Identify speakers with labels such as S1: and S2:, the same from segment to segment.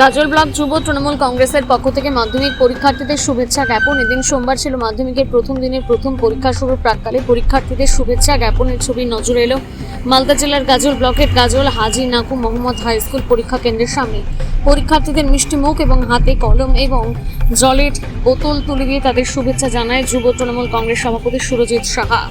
S1: গাজল block যুব তৃণমূল কংগ্রেসের পক্ষ থেকে মাধ্যমিক পরীক্ষার্থীদের শুভেচ্ছা জ্ঞাপন। এদিন সোমবার ছিল মাধ্যমিকের প্রথম দিনের প্রথম পরীক্ষা শুরুর প্রাককালে পরীক্ষার্থীদের শুভেচ্ছা জ্ঞাপনের ছবি নজরে এলো মালদা জেলার গাজল ব্লকের গাজল হাজি নাকু মোহাম্মদ হাই স্কুল পরীক্ষা কেন্দ্রের সামনে। পরীক্ষার্থীদের মিষ্টি মুখ এবং হাতে কলম এবং জলের বোতল তুলে দিয়ে তাদের শুভেচ্ছা জানায় যুব তৃণমূল কংগ্রেস সভাপতি সুরজিৎ সাহা।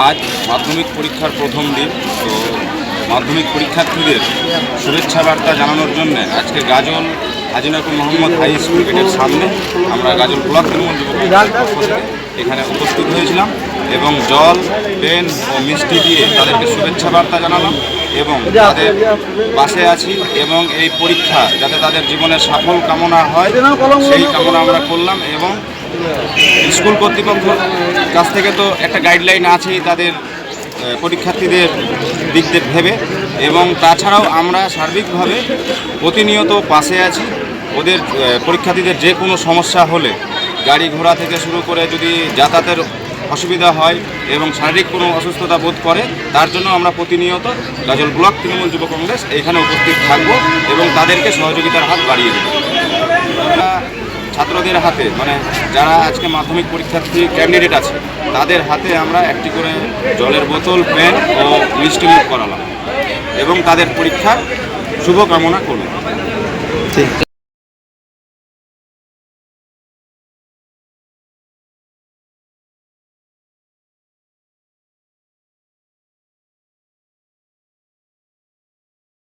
S2: আজ মাধ্যমিক পরীক্ষার প্রথম দিন, তো মাধ্যমিক পরীক্ষার্থীদের শুভেচ্ছা বার্তা জানানোর জন্য আজকে গাজল হাজিনাকুর মোহাম্মদ হাই স্কুল গেটের সামনে আমরা গাজল ব্লক তৃণমূল এখানে উপস্থিত হয়েছিলাম এবং জল, পেন ও মিষ্টি দিয়ে তাদেরকে শুভেচ্ছা বার্তা জানালাম এবং তাদের পাশে আছি এবং এই পরীক্ষা যাতে তাদের জীবনের সাফল কামনা হয়, সেই কামনা আমরা করলাম এবং স্কুল কর্তৃপক্ষের কাছ থেকে তো একটা গাইডলাইন আছেই তাদের পরীক্ষার্থীদের দিক দিয়ে ভেবে এবং তাছাড়াও আমরা সার্বিকভাবে প্রতিনিয়ত পাশে আছি। ওদের পরীক্ষার্থীদের যে কোনো সমস্যা হলে, গাড়ি ঘোড়া থেকে শুরু করে যদি যাতায়াতের অসুবিধা হয় এবং শারীরিক কোনো অসুস্থতা বোধ করে, তার জন্য আমরা প্রতিনিয়ত গাজল ব্লক তৃণমূল যুব কংগ্রেস এখানে উপস্থিত থাকব এবং তাদেরকে সহযোগিতার হাত বাড়িয়ে দেব। ছাত্রদের হাতে মানে যারা আজকে মাধ্যমিক পরীক্ষার্থী ক্যান্ডিডেট আছে, তাদের হাতে আমরা একটি করে জলের বোতল পেন ও মিষ্টি করালাম। এবং তাদের পরীক্ষার শুভকামনা করলাম।